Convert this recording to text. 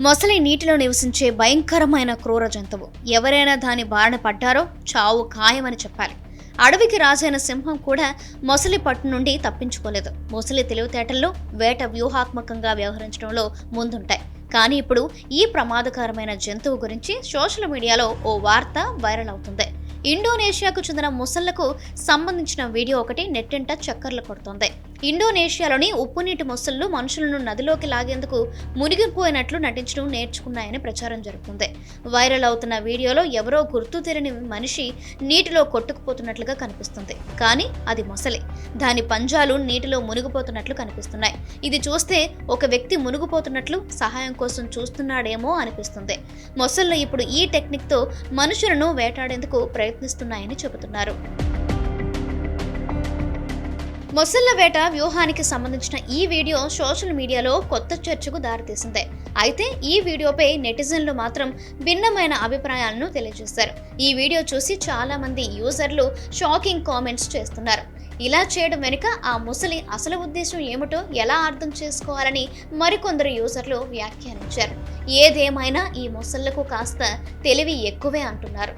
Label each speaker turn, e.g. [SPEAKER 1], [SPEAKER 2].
[SPEAKER 1] మొసలి నీటిలో నివసించే భయంకరమైన క్రూర జంతువు. ఎవరైనా దాని బారిన పడ్డారో చావు ఖాయమని చెప్పాలి. అడవికి రాజైన సింహం కూడా మొసలి పట్టు నుండి తప్పించుకోలేదు. మొసలి తెలివితేటల్లో వేట వ్యూహాత్మకంగా వ్యవహరించడంలో ముందుంటాయి. కానీ ఇప్పుడు ఈ ప్రమాదకరమైన జంతువు గురించి సోషల్ మీడియాలో ఓ వార్త వైరల్ అవుతుంది. ఇండోనేషియాకు చెందిన ముసళ్ళకు సంబంధించిన వీడియో ఒకటి నెట్టింట చక్కర్లు కొడుతుంది. ఇండోనేషియాలోని ఉప్పునీటి మొసళ్ళు మనుషులను నదిలోకి లాగేందుకు మునిగిపోయినట్లు నటించడం నేర్చుకున్నాయని ప్రచారం జరుగుతుంది వైరల్ అవుతున్న వీడియోలో ఎవరో గుర్తు తెరని మనిషి నీటిలో కొట్టుకుపోతున్నట్లుగా కనిపిస్తుంది. కానీ అది మొసలే. దాని పంజాలు నీటిలో మునిగిపోతున్నట్లు కనిపిస్తున్నాయి. ఇది చూస్తే ఒక వ్యక్తి మునిగిపోతున్నట్లు సహాయం కోసం చూస్తున్నాడేమో అనిపిస్తుంది. మొసళ్ళు ఇప్పుడు ఈ టెక్నిక్తో మనుషులను వేటాడేందుకు ప్రయత్నిస్తున్నాయని చెబుతున్నారు. వేట వ్యూహానికి సంబంధించిన ఈ వీడియో సోషల్ మీడియాలో కొత్త చర్చకు దారితీసింది. అయితే ఈ వీడియోపై నెటిజన్లు మాత్రం భిన్నమైన అభిప్రాయాలను తెలియజేశారు. ఈ వీడియో చూసి చాలా మంది యూజర్లు షాకింగ్ కామెంట్స్ చేస్తున్నారు. ఇలా చేయడం వెనుక ఆ ముసలి అసలు ఉద్దేశం ఏమిటో ఎలా అర్థం చేసుకోవాలని మరికొందరు యూజర్లు వ్యాఖ్యానించారు. ఏదేమైనా ఈ ముసళ్ళకు కాస్త తెలివి ఎక్కువే అంటున్నారు.